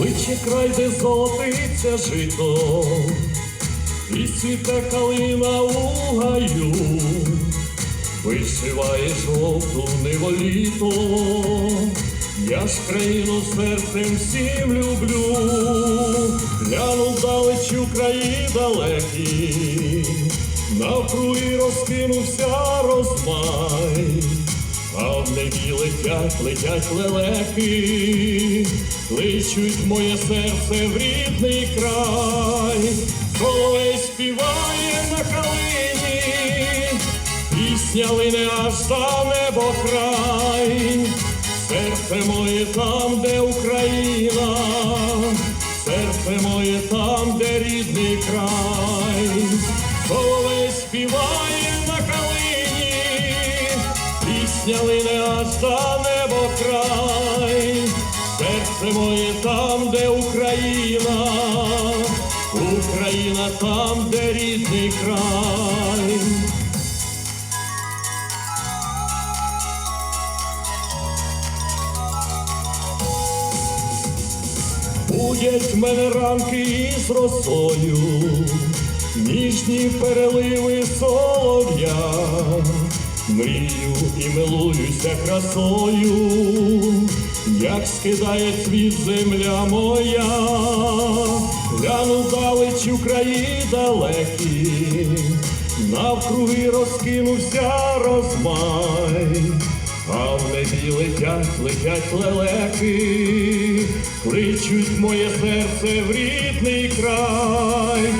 Кличе край, де золотиться жито, і цвіте калина у гаю, вишиває жовту неволіто, я ж країну серцем всім люблю, гляну далечі краї далекі, навкруги розкинувся розмай. А летять, летять лелеки, кличуть моє серце в рідний край, Соловей співає на калині, пісня лине аж за небо край, серце моє там, де Україна, серце моє там, де рідний край, Соловей співає на калині. Пісня лине моє там, де Україна, Україна там, де рідний край. Будять в мене ранки із росою, ніжні переливи солов'я, мрію і милуюся красою, як скидає цвіт земля моя, гляну далечі в краї далекі, навкруги розкинувся розмай. А в небі летять, летять лелеки, кличуть моє серце в рідний край,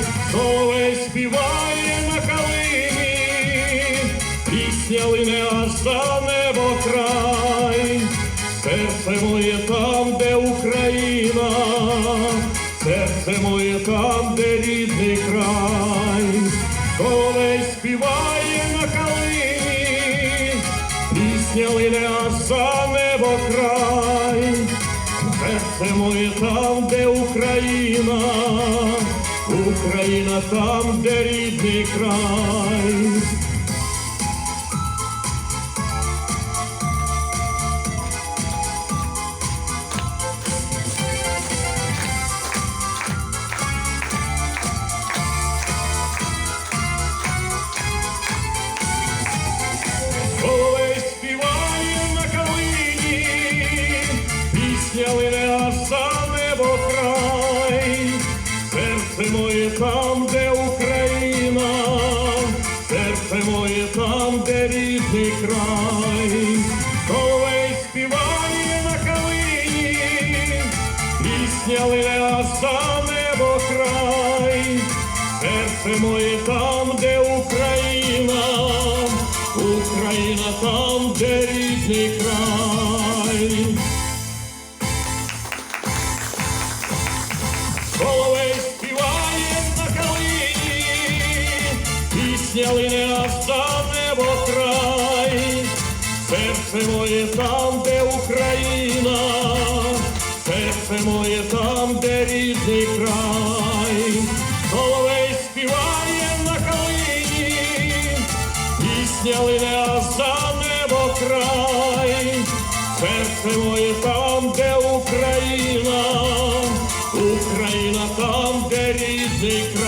серце моє там, де Україна, серце моє там, де рідний край, Соловей співає на калині. Пісня аж за небо край, серце моє там, де Україна, Україна там, де рідний край. Рідний край, Соловей співає на калині, пісня аж за небо край, серце моє там, де Україна. Україна там, де рідний край. Пісня лине небо край, серце моє там, де Україна, серце моє там, де рідний край, Соловей співає на калині, пісня лине за небо край, серце моє там, де Україна, Україна там, де рідний край.